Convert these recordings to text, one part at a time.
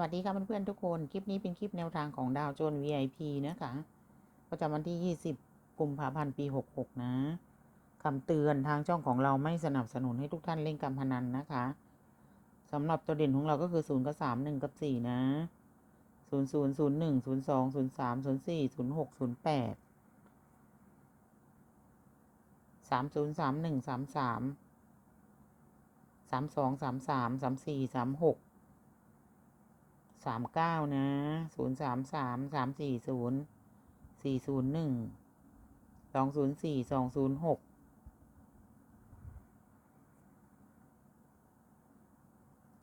วัสดีค่ะเพื่อนๆทุกคน คลิปนี้เป็นคลิปแนวทางของดาวโจน VIP นะคะ ประจำวันที่ 20 กุมภาพันธ์ ปี 66 นะคำเตือนทางช่องของเราไม่สนับสนุนให้ทุกท่านเล่นการพนันนะคะสำหรับตัวเด่นของเราก็คือ 0 กับ 3 1 กับ 4 นะ 0 0 0 1 0 2 0 3 0 4 0 6 0 8 3 0 3 1 3 3 3 2 3 3 3 4 3 6 สามเก้านะศูนย์สามสามสามสี่ศูนย์สี่ศูนย์หนึ่งสองศูนย์สี่สองศูนย์หก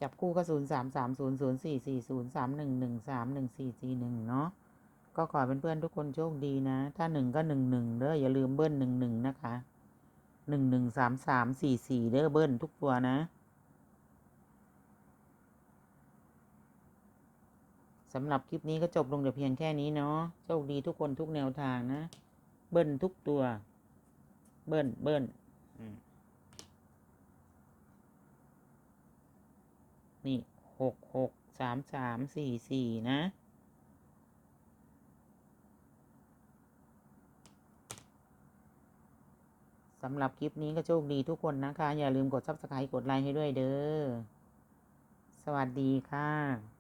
จับคู่ก็ศูนย์สามสามศูนย์ศูนย์สี่สี่ศูนย์สามหนึ่งหนึ่งสามหนึ่งสี่สี่หนึ่งเนาะก็ขอเป็นเพื่อนๆทุกคนโชคดีนะ ถ้าหนึ่งก็หนึ่งหนึ่งเด้ออย่าลืมเบิ้ลหนึ่งหนึ่งนะคะหนึ่งหนึ่งสามสามสี่สี่เด้อเบิ้ลทุกตัวนะ สำหรับคลิปนี้ก็จบลงแต่เพียงแค่นี้เนาะโชคดีทุกคนทุกแนวทางนะ เบิ้ลทุกตัว เบิ้ลเบิ้ลนี่หกหกสามสามสี่สี่นะสำหรับคลิปนี้ก็โชคดีทุกคนนะคะ อย่าลืมกด subscribe กดไลค์ให้ด้วยเด้อ สวัสดีค่ะ